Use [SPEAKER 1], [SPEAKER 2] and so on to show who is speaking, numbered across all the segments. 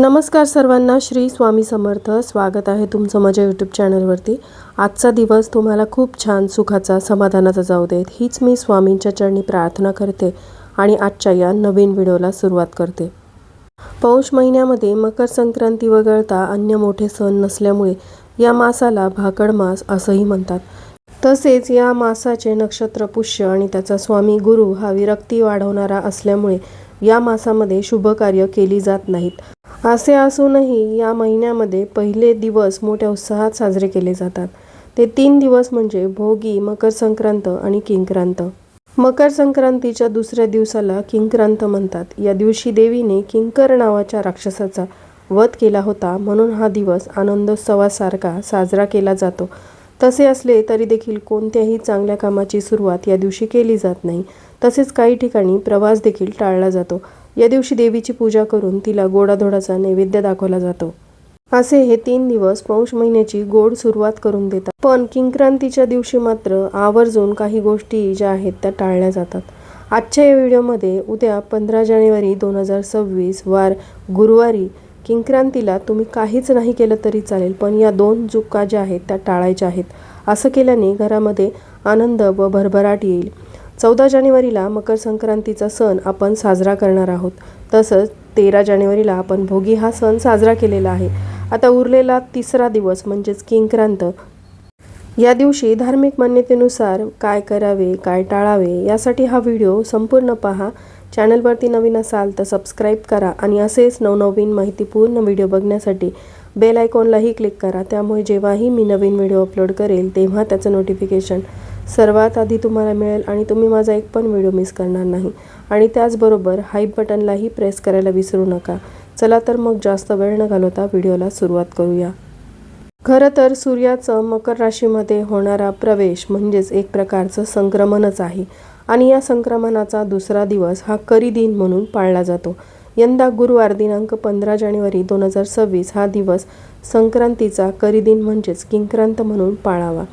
[SPEAKER 1] नमस्कार सर्वांना श्री स्वामी समर्थ. स्वागत आहे तुमचं माझ्या यूट्यूब चॅनलवरती आजचा दिवस तुम्हाला खूप छान सुखाचा समाधानाचा जाऊ देत. हीच मी स्वामींच्या चरणी प्रार्थना करते आणि आजच्या या नवीन व्हिडिओला सुरुवात करते. पौष महिन्यामध्ये मकर संक्रांती वगळता अन्य मोठे सण नसल्यामुळे या मासाला भाकड मास असंही म्हणतात. तसेच या मासाचे नक्षत्र पुष्य आणि त्याचा स्वामी गुरु हा विरक्ती वाढवणारा असल्यामुळे या मासामध्ये शुभ कार्य केली जात नाहीत. असे असूनही या महिन्यामध्ये पहिले दिवस मोठ्या उत्साहात साजरे केले जातात. ते तीन दिवस म्हणजे भोगी मकर संक्रांत आणि किंक्रांत. मकर संक्रांतीच्या दुसऱ्या दिवसाला किंक्रांत म्हणतात. या दिवशी देवीने किंकर नावाच्या राक्षसाचा वध केला होता म्हणून हा दिवस आनंदोत्सवासारखा साजरा केला जातो. तसे असले तरी देखील कोणत्याही चांगल्या कामाची सुरुवात या दिवशी केली जात नाही. तसेच काही ठिकाणी प्रवास देखील टाळला जातो. या दिवशी देवीची पूजा करून तिला गोडाधोडाचा नैवेद्य दाखवला जातो. असे हे तीन दिवस पौष महिन्याची गोड सुरुवात करून देतात. पण किंक्रांतीच्या दिवशी मात्र आवर्जून काही गोष्टी ज्या आहेत त्या टाळल्या जातात. आजच्या या व्हिडिओमध्ये उद्या पंधरा जानेवारी दोन हजार सव्वीस वार गुरुवारी किंक्रांतीला तुम्ही काहीच नाही केलं तरी चालेल पण या दोन चुका ज्या आहेत त्या टाळायच्या आहेत. असं केल्याने घरामध्ये आनंद व भरभराट येईल. चौदा जानेवारीला मकर संक्रांतीचा सण आपण साजरा करणार आहोत. तसंच तेरा जानेवारीला आपण भोगी हा सण साजरा केलेला आहे. आता उरलेला तिसरा दिवस म्हणजेच किंक्रांत. या दिवशी धार्मिक मान्यतेनुसार काय करावे काय टाळावे यासाठी हा व्हिडिओ संपूर्ण पहा. चॅनलवरती नवीन असाल तर सबस्क्राईब करा आणि असेच नवनवीन माहितीपूर्ण व्हिडिओ बघण्यासाठी बेल आयकॉनलाही क्लिक करा. त्यामुळे जेव्हाही मी नवीन व्हिडिओ अपलोड करेल तेव्हा त्याचं नोटिफिकेशन सर्वात आधी तुम्हाला मिळेल आणि तुम्ही माझा एक पण व्हिडिओ मिस करणार नाही. आणि त्याचबरोबर हाईप बटनलाही प्रेस करायला विसरू नका. चला तर मग जास्त वेळ न घालवता व्हिडिओला सुरुवात करूया. खरं तर सूर्याचं मकर राशीमध्ये होणारा प्रवेश म्हणजेच एक प्रकारचं संक्रमणच आहे. आणि या संक्रमणाचा दुसरा दिवस हा करी दिन म्हणून पाळला जातो. यंदा गुरुवार दिनांक पंधरा जानेवारी दोन हजार सव्वीस हा दिवस संक्रांतीचा करी दिन म्हणजेच किंक्रांत म्हणून पाळावा.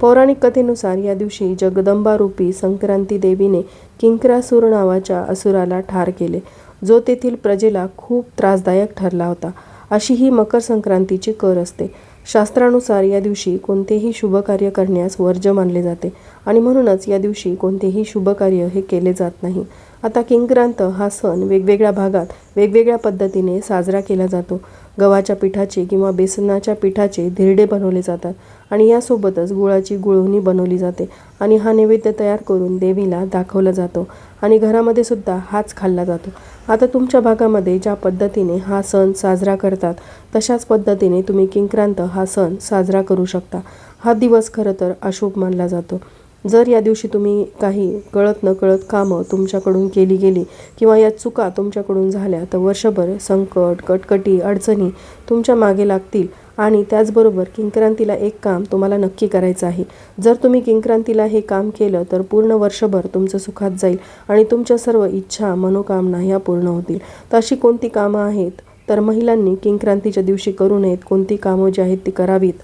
[SPEAKER 1] पौराणिक कथेनुसार या दिवशी जगदंबारूपी संक्रांती देवीने किंक्रासूर नावाच्या असुराला ठार केले जो तेथील प्रजेला खूप त्रासदायक ठरला होता. अशी ही मकर संक्रांतीची कर असते. शास्त्रानुसार या दिवशी कोणतेही शुभ कार्य करण्यास वर्ज मानले जाते आणि म्हणूनच या दिवशी कोणतेही शुभ कार्य हे केले जात नाही. आता किंक्रांत हा सण वेगवेगळ्या भागात वेगवेगळ्या पद्धतीने साजरा केला जातो. गव्हाच्या पिठाचे किंवा बेसनाच्या पिठाचे धिरडे बनवले जातात आणि यासोबतच गुळाची गुळवणी बनवली जाते आणि हा नैवेद्य तयार करून देवीला दाखवला जातो आणि घरामध्ये सुद्धा हाच खाल्ला जातो. आता तुमच्या भागामध्ये ज्या पद्धतीने हा सण साजरा करतात तशाच पद्धतीने तुम्ही किंक्रांत हा सण साजरा करू शकता. हा दिवस खरं तर अशुभ मानला जातो. जर या दिवशी तुम्ही काही कळत नकळत कामं तुमच्याकडून केली गेली किंवा या चुका तुमच्याकडून झाल्या तर वर्षभर संकट कटकटी अडचणी तुमच्या मागे लागतील. आणि त्याचबरोबर किंक्रांतीला एक काम तुम्हाला नक्की करायचं आहे. जर तुम्ही किंक्रांतीला हे काम केलं तर पूर्ण वर्षभर तुमचं सुखात जाईल आणि तुमच्या सर्व इच्छा मनोकामना ह्या पूर्ण होतील. तर अशी कोणती कामं आहेत? तर महिलांनी किंक्रांतीच्या दिवशी करू नयेत. कोणती कामं जी आहेत ती करावीत?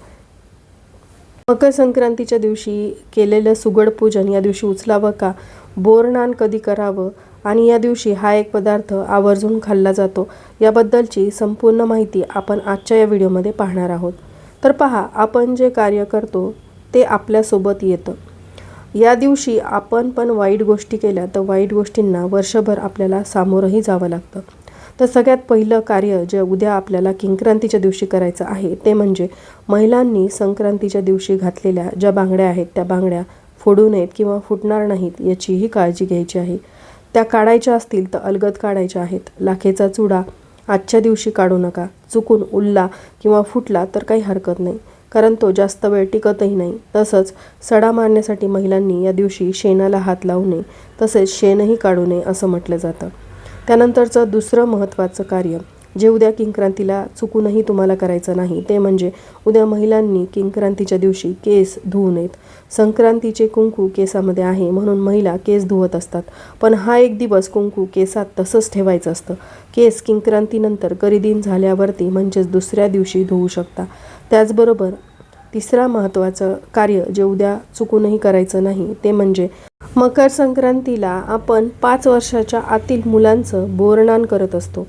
[SPEAKER 1] मकर संक्रांतीच्या दिवशी केलेलं सुगड पूजन या दिवशी उचलावं का? बोरनान कधी करावं? आणि या दिवशी हा एक पदार्थ आवर्जून खाल्ला जातो. याबद्दलची संपूर्ण माहिती आपण आजच्या या व्हिडिओमध्ये पाहणार आहोत. तर पहा आपण जे कार्य करतो ते आपल्यासोबत येतं. या दिवशी आपण पण वाईट गोष्टी केल्या तर वाईट गोष्टींना वर्षभर आपल्याला सामोरंही जावं लागतं. तर सगळ्यात पहिलं कार्य जे उद्या आपल्याला किंक्रांतीच्या दिवशी करायचं आहे ते म्हणजे महिलांनी संक्रांतीच्या दिवशी घातलेल्या ज्या बांगड्या आहेत त्या बांगड्या फोडू नयेत किंवा फुटणार नाहीत याचीही काळजी घ्यायची आहे. त्या काढायच्या असतील तर अलगद काढायच्या आहेत. लाखेचा चुडा आजच्या दिवशी काढू नका. चुकून उल्ला किंवा फुटला तर काही हरकत नाही. कारण तो जास्त वेळ टिकतही नाही. तसंच सडा मारण्यासाठी महिलांनी या दिवशी शेणाला हात लावू नये. तसेच शेणही काढू नये असं म्हटलं जातं. त्यानंतरचं दुसरं महत्त्वाचं कार्य जे उद्या किंक्रांतीला चुकूनही तुम्हाला करायचं नाही ते म्हणजे उद्या महिलांनी किंक्रांतीच्या दिवशी केस धुवू नयेत. संक्रांतीचे कुंकू केसामध्ये आहे म्हणून महिला केस धुवत असतात. पण हा एक दिवस कुंकू केसात तसंच ठेवायचं असतं. केस किंक्रांतीनंतर गरिदीन झाल्यावरती म्हणजेच दुसऱ्या दिवशी धुवू शकता. त्याचबरोबर तिसरा महत्त्वाचं कार्य जे उद्या चुकूनही करायचं नाही ते म्हणजे मकर संक्रांतीला आपण पाच वर्षाच्या आतील मुलांचं बोरणान करत असतो.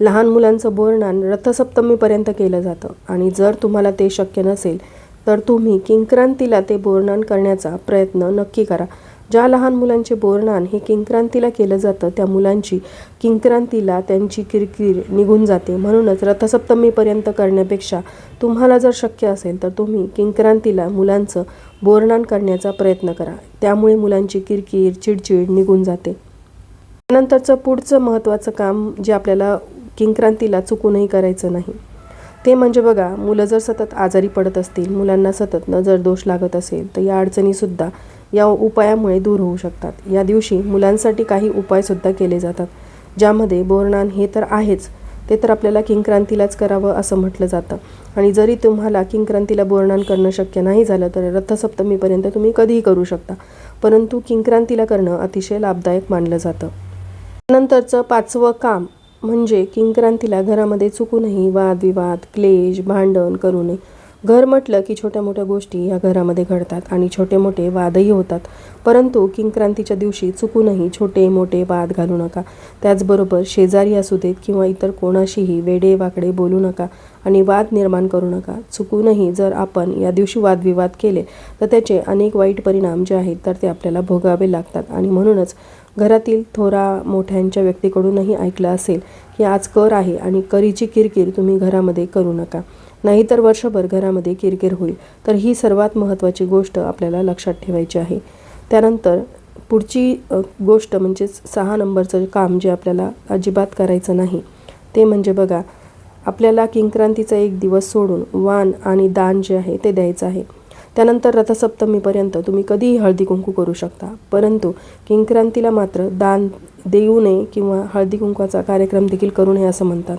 [SPEAKER 1] लहान मुलांचं बोरणान रथसप्तमीपर्यंत केलं जातं आणि जर तुम्हाला ते शक्य नसेल तर तुम्ही किंक्रांतीला ते बोरणान करण्याचा प्रयत्न नक्की करा. ज्या लहान मुलांचे बोरणान हे किंक्रांतीला केलं जातं त्या मुलांची किंक्रांतीला त्यांची किरकिर निघून जाते. म्हणूनच रथसप्तमीपर्यंत करण्यापेक्षा तुम्हाला जर शक्य असेल तर तुम्ही किंक्रांतीला मुलांचं बोरणान करण्याचा प्रयत्न करा. त्यामुळे मुलांची किरकिर चिडचिड निघून जाते. त्यानंतरचं पुढचं महत्त्वाचं काम जे आपल्याला किंक्रांतीला चुकूनही करायचं नाही. ते म्हणजे बघा मुलं जर सतत आजारी पडत असतील मुलांना सतत नजर दोष लागत असेल तर या अडचणीसुद्धा या उपायामुळे दूर होऊ शकतात. या दिवशी मुलांसाठी काही उपायसुद्धा केले जातात ज्यामध्ये बोरनान हे तर आहेच ते तर आपल्याला किंक्रांतीलाच करावं असं म्हटलं जातं. आणि जरी तुम्हाला किंक्रांतीला बोरणान करणं शक्य नाही झालं तर रथसप्तमीपर्यंत तुम्ही कधीही करू शकता. परंतु किंक्रांतीला करणं अतिशय लाभदायक मानलं जातं. नंतरचं पाचवं काम म्हणजे किंक्रांतीला घरामध्ये चुकूनही वादविवाद क्लेश भांडण करू नये. घर म्हटलं की छोट्या मोठ्या गोष्टी या घरामध्ये घडतात आणि छोटे मोठे वादही होतात. परंतु किंक्रांतीच्या दिवशी चुकूनही छोटे मोठे वाद घालू नका. त्याचबरोबर शेजारी असू देत किंवा इतर कोणाशीही वेडे वाकडे बोलू नका आणि वाद निर्माण करू नका. चुकूनही जर आपण या दिवशी वादविवाद केले तर त्याचे अनेक वाईट परिणाम जे आहेत तर ते आपल्याला भोगावे लागतात. आणि म्हणूनच घरातील थोरा मोठ्यांच्या व्यक्तीकडूनही ऐकलं असेल की आज कर आहे आणि करीची किरकिर तुम्ही घरामध्ये करू नका. नाहीतर वर्षभर घरामध्ये किरकिर होईल. तर ही सर्वात महत्त्वाची गोष्ट आपल्याला लक्षात ठेवायची आहे. त्यानंतर पुढची गोष्ट म्हणजेच सहा नंबरचं काम जे आपल्याला अजिबात करायचं नाही ते म्हणजे बघा आपल्याला किंक्रांतीचा एक दिवस सोडून वाण आणि दान जे आहे ते द्यायचं आहे. त्यानंतर रथसप्तमीपर्यंत तुम्ही कधीही हळदी कुंकू करू शकता. परंतु किंक्रांतीला मात्र दान देऊ नये किंवा हळदी कुंकवाचा कार्यक्रम देखील करू नये असं म्हणतात.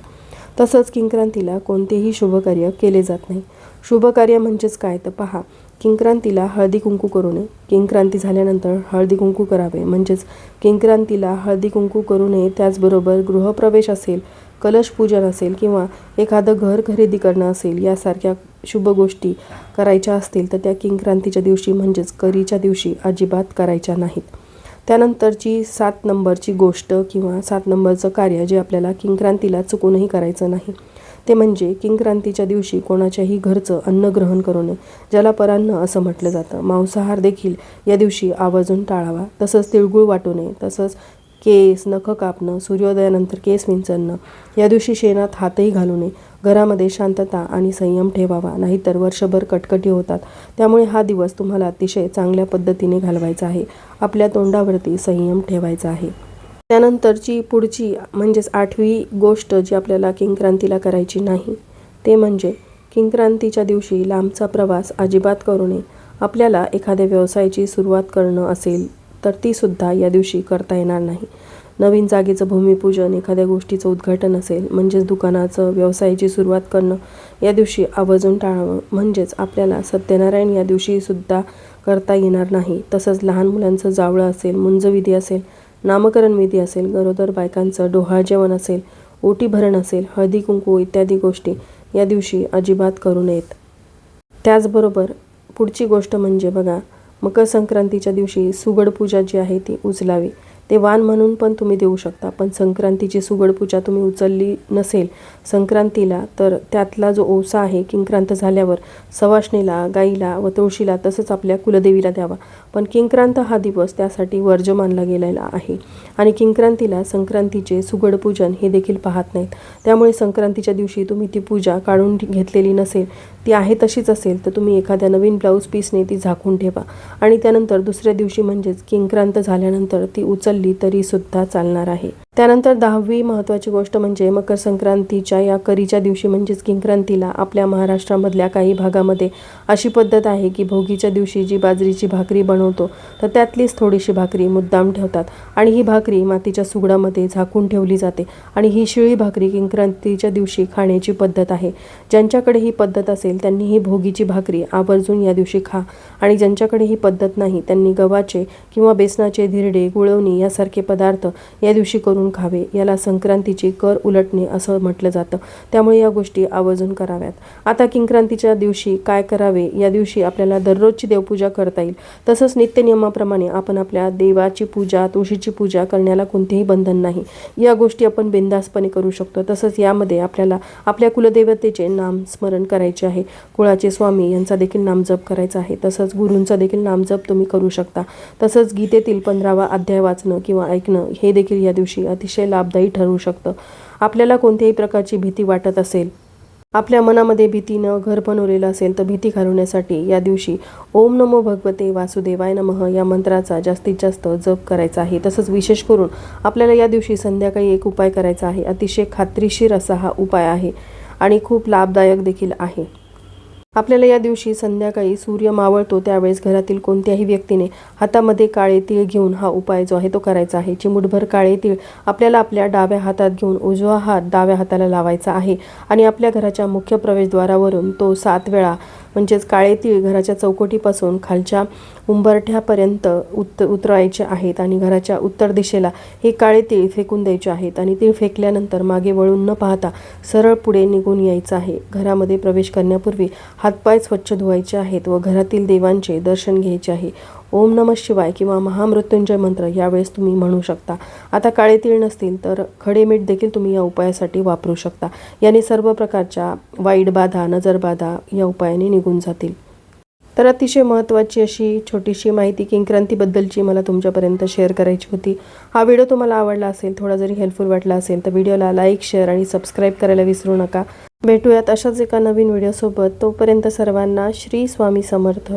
[SPEAKER 1] तसंच किंक्रांतीला कोणतेही शुभकार्य केले जात नाही. शुभकार्य म्हणजेच काय? तर पहा किंक्रांतीला हळदी कुंकू करू नये. किंक्रांती झाल्यानंतर हळदी कुंकू करावे. म्हणजेच किंक्रांतीला हळदी कुंकू करू नये. त्याचबरोबर गृहप्रवेश असेल कलश पूजन असेल किंवा एखादं घर खरेदी करणं असेल यासारख्या शुभ गोष्टी करायच्या असतील तर त्या किंक्रांतीच्या दिवशी म्हणजेच करीच्या दिवशी अजिबात करायच्या नाहीत. त्यानंतरची सात नंबरची गोष्ट किंवा सात नंबरचं कार्य जे आपल्याला किंक्रांतीला चुकूनही करायचं नाही ते म्हणजे किंक्रांतीच्या दिवशी कोणाच्याही घरचं अन्न ग्रहण करू नये ज्याला परान्न असं म्हटलं जातं. मांसाहार देखील या दिवशी आवर्जून टाळावा. तसंच तिळगुळ वाटू नये. तसंच केस नख कापणं सूर्योदयानंतर केस विंचरणं या दिवशी शेणात हातही घालू नये. घरामध्ये शांतता आणि संयम ठेवावा नाहीतर वर्षभर कटकटी होतात. त्यामुळे हा दिवस तुम्हाला अतिशय चांगल्या पद्धतीने घालवायचा आहे. आपल्या तोंडावरती संयम ठेवायचा आहे. त्यानंतरची पुढची म्हणजेच आठवी गोष्ट जी आपल्याला किंक्रांतीला करायची नाही ते म्हणजे किंक्रांतीच्या दिवशी लांबचा प्रवास अजिबात करू नये. आपल्याला एखाद्या व्यवसायाची सुरुवात करणं असेल तर तीसुद्धा या दिवशी करता येणार नाही. नवीन जागेचं भूमिपूजन एखाद्या गोष्टीचं उद्घाटन असेल म्हणजेच दुकानाचं व्यवसायाची सुरुवात करणं या दिवशी आवर्जून टाळावं म्हणजेच आपल्याला सत्यनारायण या दिवशीसुद्धा करता येणार नाही. तसंच लहान मुलांचं जावळं असेल मुंजविधी असेल नामकरण विधी असेल गरोदर बायकांचं डोहाळ जेवण असेल ओटी भरण असेल हळदी कुंकू इत्यादी गोष्टी या दिवशी अजिबात करू नयेत. त्याचबरोबर पुढची गोष्ट म्हणजे बघा मकर संक्रांतीच्या दिवशी सुगड पूजा जी आहे ती उचलावी. ते वाण म्हणून पण तुम्ही देऊ शकता पण संक्रांतीची सुगड पूजा तुम्ही उचलली नसेल संक्रांतीला तर त्यातला जो ओसा आहे किंक्रांत झाल्यावर सवाष्णीला गाईला व तुळशीला तसंच आपल्या कुलदेवीला द्यावा. पण किंक्रांत हा दिवस त्यासाठी वर्ज मानला गेलेला आहे. आणि किंक्रांतीला संक्रांतीचे सुगड पूजन हे देखील पाहत नाहीत. त्यामुळे संक्रांतीच्या दिवशी तुम्ही ती पूजा काढून घेतलेली नसेल ती आहे तशीच असेल तर तुम्ही एखाद्या नवीन ब्लाऊज पीसने ती झाकून ठेवा. आणि त्यानंतर दुसऱ्या दिवशी म्हणजेच किंक्रांत झाल्यानंतर ती उचलली तरीसुद्धा चालणार आहे. त्यानंतर दहावी महत्त्वाची गोष्ट म्हणजे मकर संक्रांतीच्या या करीच्या दिवशी म्हणजेच किंक्रांतीला आपल्या महाराष्ट्रामधल्या काही भागामध्ये अशी पद्धत आहे की भोगीच्या दिवशी जी बाजरीची भाकरी बनवतो तर त्यातलीच थोडीशी भाकरी मुद्दाम ठेवतात. आणि ही भाकरी मातीच्या सुगडामध्ये झाकून ठेवली जाते. आणि ही शिळी भाकरी किंक्रांतीच्या दिवशी खाण्याची पद्धत आहे. ज्यांच्याकडे ही पद्धत असेल त्यांनी ही भोगीची भाकरी आवर्जून या दिवशी खा. आणि ज्यांच्याकडे ही पद्धत नाही त्यांनी गव्हाचे किंवा बेसनाचे धिरडे गुळवणी यासारखे पदार्थ या दिवशी करून करून खावे. याला संक्रांतीची कर उलटणे असं म्हटलं जातं. त्यामुळे या गोष्टी आवर्जून कराव्यात. आता किंक्रांतीच्या दिवशी काय करावे? या दिवशी आपल्याला दररोजची देवपूजा करता येईल. तसंच नित्यनियमाप्रमाणे आपण आपल्या देवाची पूजा तुळशीची पूजा करण्याला कोणतेही बंधन नाही. या गोष्टी आपण बिंदासपणे करू शकतो. तसंच यामध्ये आपल्याला आपल्या कुलदेवतेचे नाम स्मरण करायचे आहे. कुळाचे स्वामी यांचा देखील नामजप करायचा आहे. तसंच गुरूंचा देखील नामजप तुम्ही करू शकता. तसंच गीतेतील पंधरावा अध्याय वाचणं किंवा ऐकणं हे देखील या दिवशी अतिशय लाभदायी ठरू शकतं. आपल्याला कोणत्याही प्रकारची भीती वाटत असेल आपल्या मनामध्ये भीतीनं घर बनवलेलं असेल तर भीती घालवण्यासाठी या दिवशी ओम नमो भगवते वासुदेवाय नमः या मंत्राचा जास्तीत जास्त जप करायचा आहे. तसंच विशेष करून आपल्याला या दिवशी संध्याकाळी एक उपाय करायचा आहे. अतिशय खात्रीशीर असा हा उपाय आहे आणि खूप लाभदायक देखील आहे. आपल्याला या दिवशी संध्याकाळी सूर्य मावळतो त्यावेळेस घरातील कोणत्याही व्यक्तीने हातामध्ये काळे तीळ घेऊन हा उपाय जो आहे तो करायचा आहे. चिमुटभर काळे तीळ आपल्याला आपल्या डाव्या हातात घेऊन उजवा हात डाव्या हाताला लावायचा आहे आणि आपल्या घराच्या मुख्य प्रवेशद्वारावरून तो सात वेळा म्हणजेच काळे तीळ घराच्या चौकटीपासून खालच्या उंबरठ्यापर्यंत उत उतरायचे आहेत आणि घराच्या उत्तर दिशेला हे काळे तीळ फेकून द्यायचे आहेत आणि तीळ फेकल्यानंतर मागे वळून न पाहता सरळ पुढे निघून यायचं आहे. घरामध्ये प्रवेश करण्यापूर्वी हातपाय स्वच्छ धुवायचे आहेत व घरातील देवांचे दर्शन घ्यायचे आहे. ओम नम शिवाय किंवा महामृत्युंजय मंत्र यावेळेस तुम्ही म्हणू शकता. आता काळे तीळ नसतील तर खडे मीठ देखील तुम्ही या उपायासाठी वापरू शकता. याने सर्व प्रकारच्या वाईट बाधा नजरबाधा या उपायाने निघून जातील. तर अतिशय महत्त्वाची अशी छोटीशी माहिती किंक्रांतीबद्दलची मला तुमच्यापर्यंत शेअर करायची होती. हा व्हिडिओ तुम्हाला आवडला असेल थोडा जरी हेल्पफुल वाटला असेल तर व्हिडिओला लाईक शेअर आणि सबस्क्राईब करायला विसरू नका. भेटूयात अशाच एका नवीन व्हिडिओसोबत. तोपर्यंत सर्वांना श्री स्वामी समर्थ.